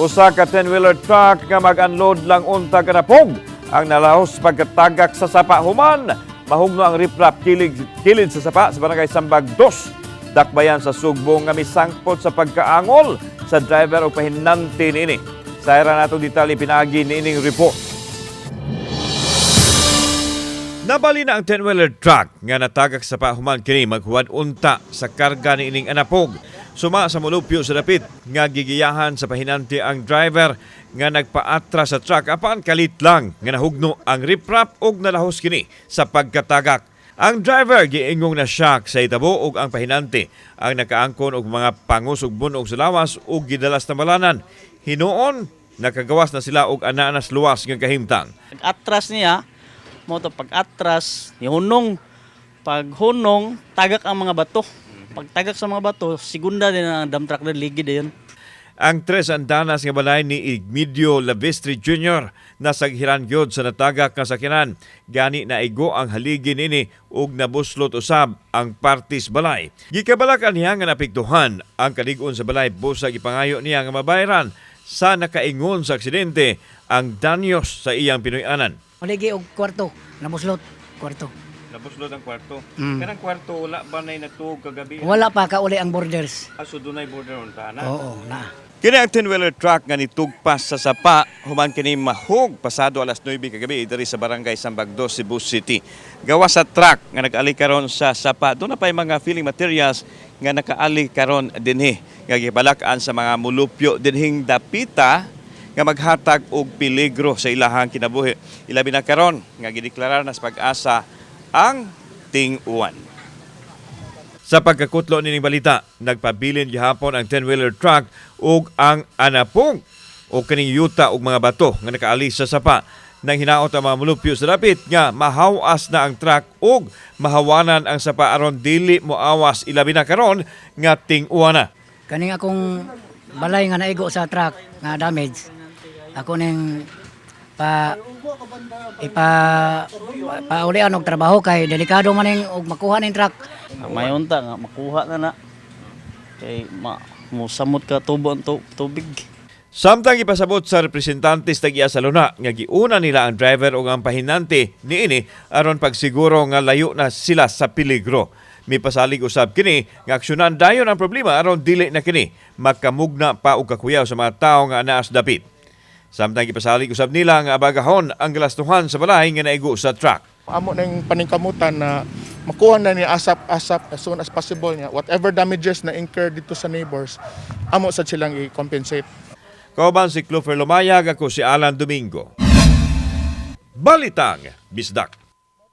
Usa ka 10-wheeler truck nga mag-unload lang unta kanapog ang nalahos pagkatagak sa sapa human. Mahugno ang riprap kilid, kilid sa sapa sa barangay Sambag 2. Dakbayan sa sugbong nga misangpot sa pagkaangol sa driver o pahinanti niini. Sa era nato detalye pinagi niining report. Nabali na ang 10-wheeler truck nga natagak sa pahuman kini maghuwad unta sa karga ni ining anapog. Suma sa mulupyo sa dapit nga gigiyahan sa pahinanti ang driver nga nagpaatra sa truck apan kalit lang nga nahugno ang riprap og nalahos kini sa pagkatagak. Ang driver giingong na shock sa itabo ug ang pahinanti ang nakaangkon og mga pangus ug bunog sa lawas ug gidalas na malanan. Hinuon nakagawas na sila og anaanas luwas nga kahimtang. Pag-atras niya, mo to pag-atras, nihunong. Pag hunong, tagak ang mga bato. Pag tagak sa mga bato, segunda din ang dump truck na ligid yun. Ang tres andanas nga balay ni Igmedio Lavistri Jr. nasaghiran gyud sa natagak nga sakinan. Gani na igo ang haligi nini ug nabuslot usab ang partis balay. Gikabalakan niya nga napiktuhan ang kalig-on sa balay busag ipangayo niya nga mabayaran sa nakaingon sa aksidente ang danyos sa iyang Pinoyanan. Maligi og kwarto, namuslot, kwarto. Nabuslot ang kwarto. Mm. Kanang kwarto wala ba nay natug kagabi? Wala pa kauli ang borders. Aso dunay border on Oo, na. Kini ang 10-wheeler truck nga nitugpas sa sapa human kini mahog pasado alas 9 kagabi diri sa barangay Sambagdo, Cebu City. Gawa sa truck nga nag-ali karon sa sapa. Doon na pa yung mga filling materials nga nakaali karon dinhi nga gibalakan sa mga mulupyo dinhing dapita nga maghatag og peligro sa ilahang kinabuhi. Ilabi na karon nga gideklara na sa pag-asa ang ting-uwan. Sa pagkakutlo nining balita, nagpabilin gihapon ang 10-wheeler truck ug ang anapong o kaning yuta ug mga bato nga nakaalis sa sapa nang hinaot ang mga mulupyo sa dapit nga mahawas na ang truck ug mahawanan ang sapa aron dili moawas ilabi na karon nga ting-uwan na. Kaning akong balay nga naigo sa truck nga damage. Ako ning pa ipa paulian og trabaho kay delikado man ning og makuha ning truck. May unta nga, makuha na na. Kay ma, musamot ka tubo ang tu- tubig. Samtang ipasabot sa representante sa Tagiya sa Luna nga giuna nila ang driver ug ang pahinante niini aron pagsiguro nga layo na sila sa peligro. May pasalig usab kini nga aksyonan dayon ang problema aron dili na kini makamugna pa og kakuyaw sa mga tawo nga anaas dapit. Samtang ipasalig usab nila nga abagahon ang galastuhan sa balay nga naigo sa truck. amo yung paningkamutan na makuha na ni asap-asap as soon as possible niya. Whatever damages na incur dito sa neighbors, amo sa silang i-compensate. Kauban si Clover Lumayag ako si Alan Domingo. Balitang Bisdak.